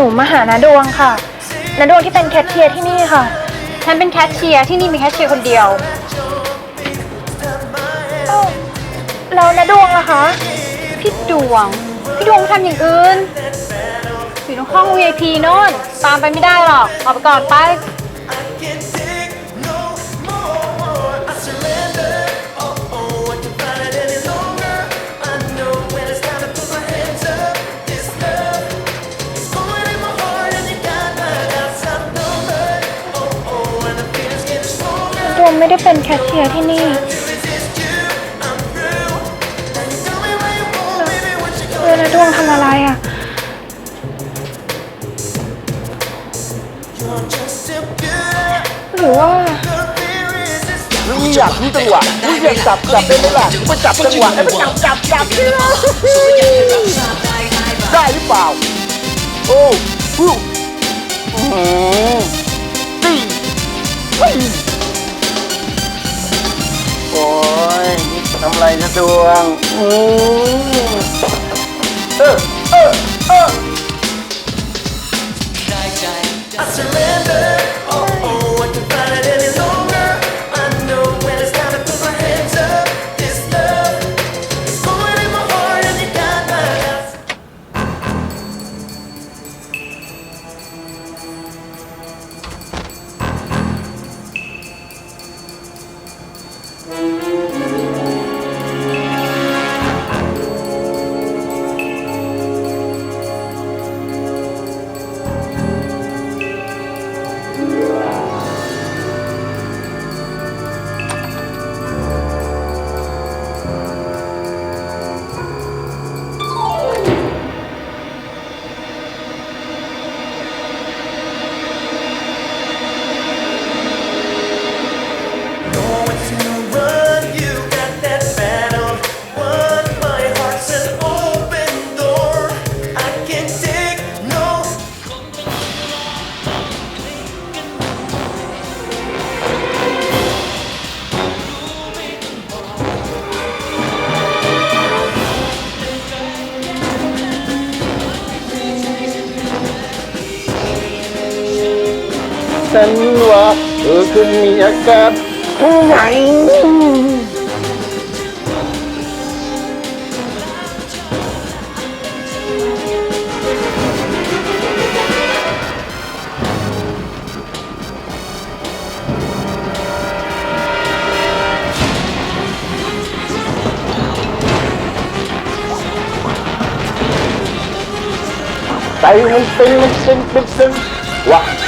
หนูมาหานาดวงค่ะนาดวงที่เป็นแคชเชียร์ที่นี่ค่ะ ฉันเป็นแคชเชียร์ที่นี่มีแคชเชียร์คนเดียวเอ้าแล้วนาดวงล่ะคะพี่ดวง พี่ดวงทำอย่างอื่นอยู่ในห้อง VIP โน่นตามไปไม่ได้หรอกออกไปก่อนไป ไม่ได้เป็นแคทเชียร์ที่นี่แล้วนาดวงทำอะไรอะ หรือว่ามึงอยากรู้จังหวะมึงอยากจับจับได้ไหมล่ะมาจับจังหวะแล้วมาจับจับจับได้หรือเปล่า โอ้ฮู้ ดวงอืมเออเออเออ I surrender. ฉันว่าเธอคือมีอาการไหนใจมันตึงมันตึงตึงตึงวะ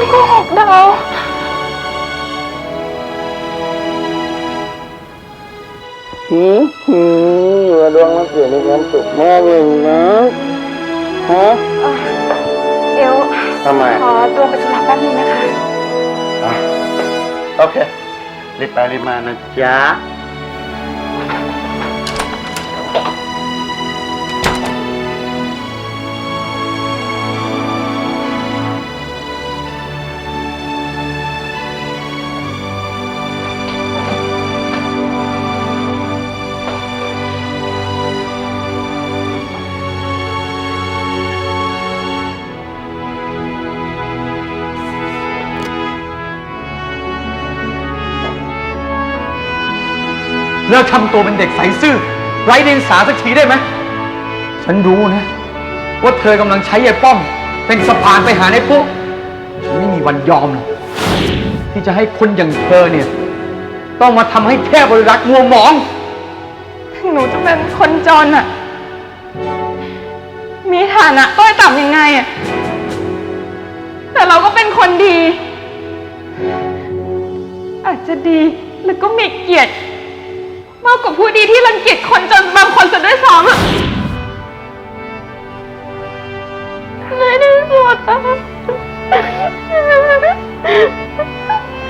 งนาดวงโกหกดาว หืมหืมดวงมันเกิดในความสุขมากเลยนะฮะเดี๋ยวทำไมขอตัวไปธุระแป๊บนึงนะคะ อะโอเค รีบไปรีบมานะจ๊ะ เลิกทำตัวเป็นเด็กใสซื่อ ไร้เดียงสาสักทีได้ไหม ฉันรู้นะ ว่าเธอกำลังใช้ยายป้อม เป็นสะพานไปหาในปุ๊ฉันไม่มีวันยอมหรอกที่จะให้คนอย่างเธอเนี่ย ต้องมาทำให้แทบบริรักษ์มัวหมอง ถึงหนูจะเป็นคนจนอะมีฐานะต้อยต่ำยังไงอะแต่เราก็เป็นคนดี อาจจะดีแล้วก็มีเกียรติ มากกว่าผู้ดีที่รังเกียจคนจนบางคนซะด้วยซ้ำอะในที่สุดอะ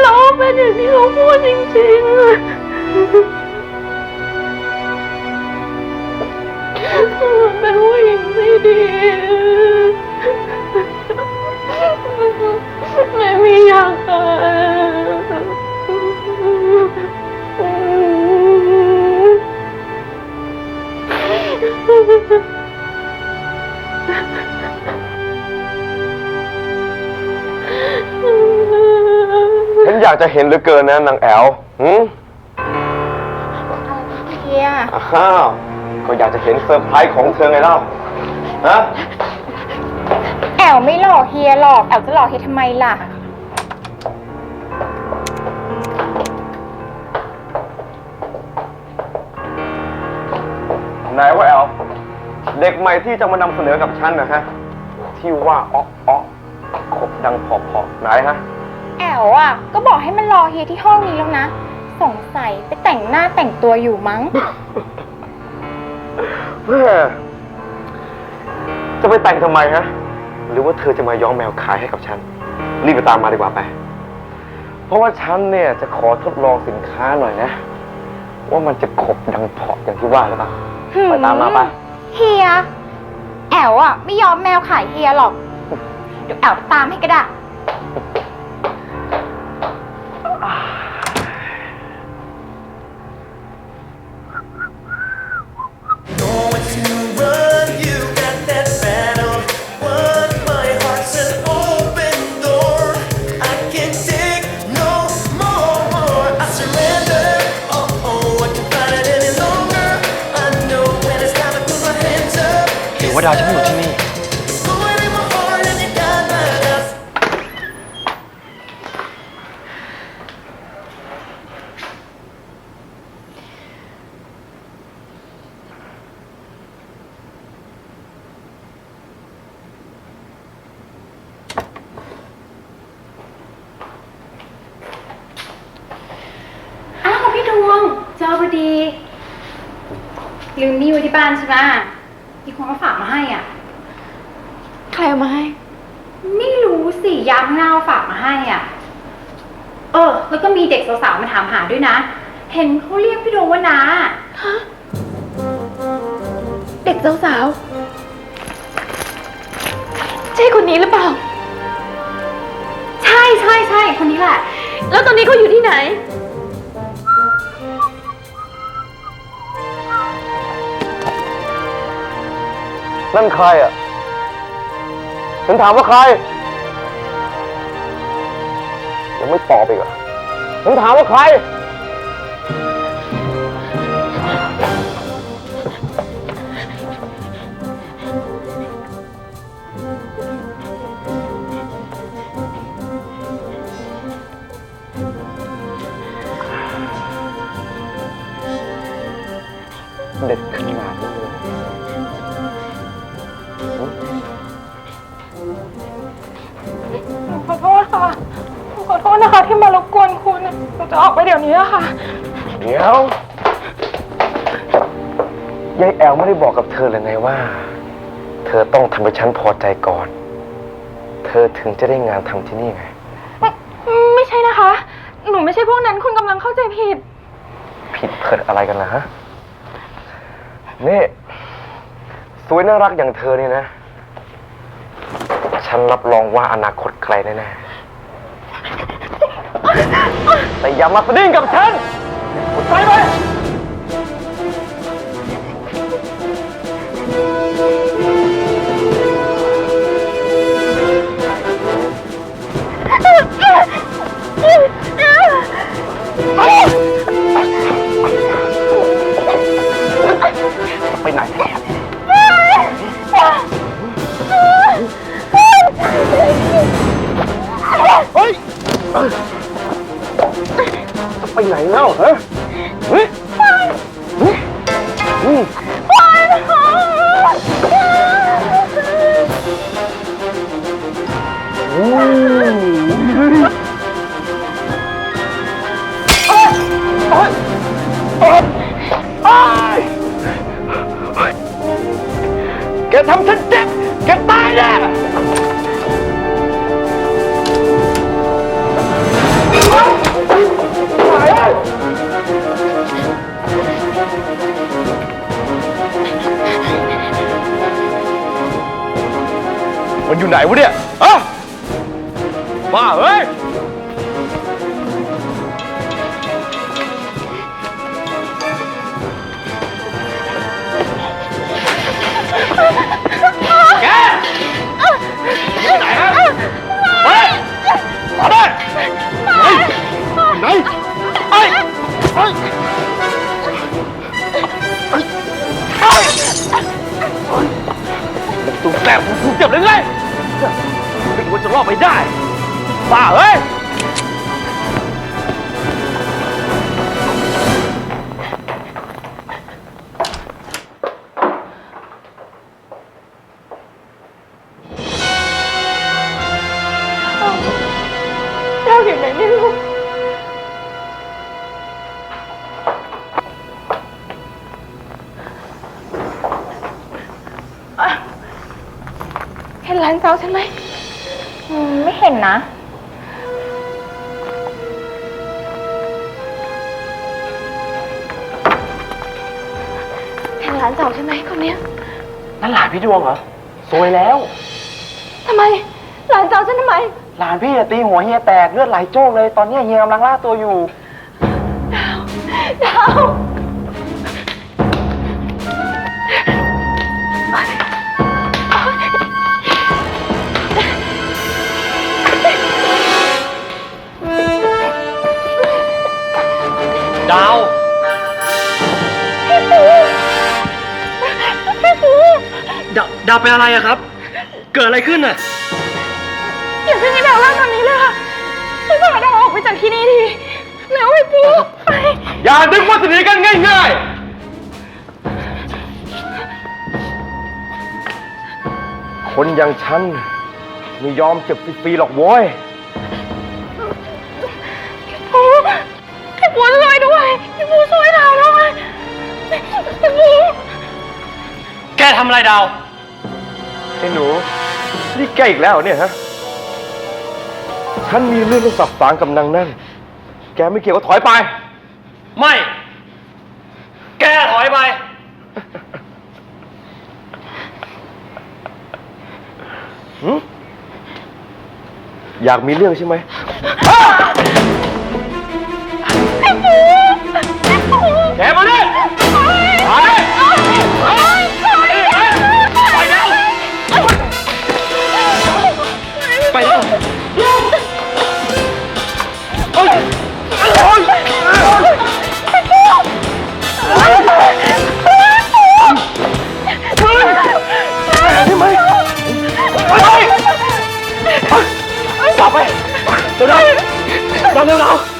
เราเป็นอย่างที่เขาพูดจริงๆอะเป็นผู้หญิงไม่ดีากจะเห็นเหลือเกินนะนางแอลหืมเฮียอ้าว ก็อยากจะเห็นเซอร์ไพรส์ของเธอไงเล่าฮะแอวไม่หลอกเฮียหรอกแอวจะหลอกเฮียทำไมล่ะ ไหนว่าแอลเด็กใหม่ที่จะมานำเสนอกับฉันนะฮะ ที่ว่าอ๊อกอ๊อกขบดังพอพอไหนฮะ แอวอะ ก็บอกให้มันรอเฮียที่ห้องนี้แล้วนะ สงสัยไปแต่งหน้าแต่งตัวอยู่มั้ง แม่จะไปแต่งทำไมฮะ หรือว่าเธอจะมาย้อมแมวขายให้กับฉัน รีบไปตามมาดีกว่าไป เพราะว่าฉันเนี่ยจะขอทดลองสินค้าหน่อยนะ ว่ามันจะขบดังเพาะอย่างที่ว่าหรือเปล่า ไปตามมาไป เฮีย แอวอะ ไม่ยอมแมวขายเฮียหรอก เดี๋ยวแอวไปตามให้ก็ได้ เทวดาจะไม่อยู่ที่นี่ อ้าวพี่ดวง เจอพอดี ลืมนี่ไว้ที่บ้านใช่ไหม มีคนมาฝากมาให้อะ ใครเอามาให้ ไม่รู้สิยามเงาฝากมาให้อะ เออ แล้วก็มีเด็กสาวๆมาถามหาด้วยนะ เห็นเขาเรียกพี่ดวงว่านาเด็กสาวๆใช่คนนี้หรือเปล่า ใช่ใช่ใช่คนนี้แหละ แล้วตอนนี้เขาอยู่ที่ไหน นั่นใครอะ ฉันถามว่าใคร ยังไม่ตอบอีกเหรอฉันถามว่าใคร เด็ดขนาดนี้เลย ขอโทษค่ะขอโทษนะคะ ที่มารบกวนคุณหนูจะออกไปเดี๋ยวนี้อะค่ะ เดี๋ยวยายแอลไม่ได้บอกกับเธอเลยไงว่า เธอต้องทำให้ฉันพอใจก่อน เธอถึงจะได้งานทำที่นี่ไง ไม่ใช่นะคะ หนูไม่ใช่พวกนั้นคุณกำลังเข้าใจผิด ผิดเผิดอะไรกันนะฮะ นี่ สวยน่ารักอย่างเธอเนี่ยนะ ฉันรับรองว่าอนาคตไกลแน่ๆแต่อย่ามาสะดิ้งกับฉันไปไปไป มันอยู่ไหนวะเนี่ยอะมาเฮ้ย แกอยู่ไหนฮะเฮ้ยมาเลยเฮ้ยอยู่ไหนเฮ้ยเฮ้ยเฮ้ยเฮ้ยมันตูแสบตูเจ็บเลยไง ไม่ควรจะรอดไปได้บ้าเฮ้ย นหลานสาวฉันไหมไม่เห็นนะ เห็นหลานสาวฉันไหมคนเนี้ยนั่นหลานพี่ดวงเหรอซวยแล้ว ทำไม หลานสาวฉันทำไม หลานพี่อะตีหัวเฮียแตกเลือดไหลโจกเลย ตอนนี้เฮียกำลังล่าตัวอยู่ ดาว ดาว ดาวดาวเป็นอะไรอะครับ เกิดอะไรขึ้นอะอย่าเพิ่งให้ดาวเล่าตอนนี้เลยค่ะพี่พาดาวออกไปจากที่นี่ทีแล้วพี่ปูไปอย่านึกว่าสนิทกันง่ายๆ คนอย่างฉันไม่ยอมเจ็บฟรีๆหรอกโว้ยปูพี่ปูช่วยด้วยพี่ปูช่วยดาวด้วยพี่ปูแกทำอะไรดาว ไอ้หนู นี่แกอีกแล้วเหรอเนี่ยฮะ ฉันมีเรื่องต้องสับสางกับนางนั่น แกไม่เกี่ยวก็ถอยไป ไม่ แกถอยไปหึอยากมีเรื่องใช่ไหม 老刘老。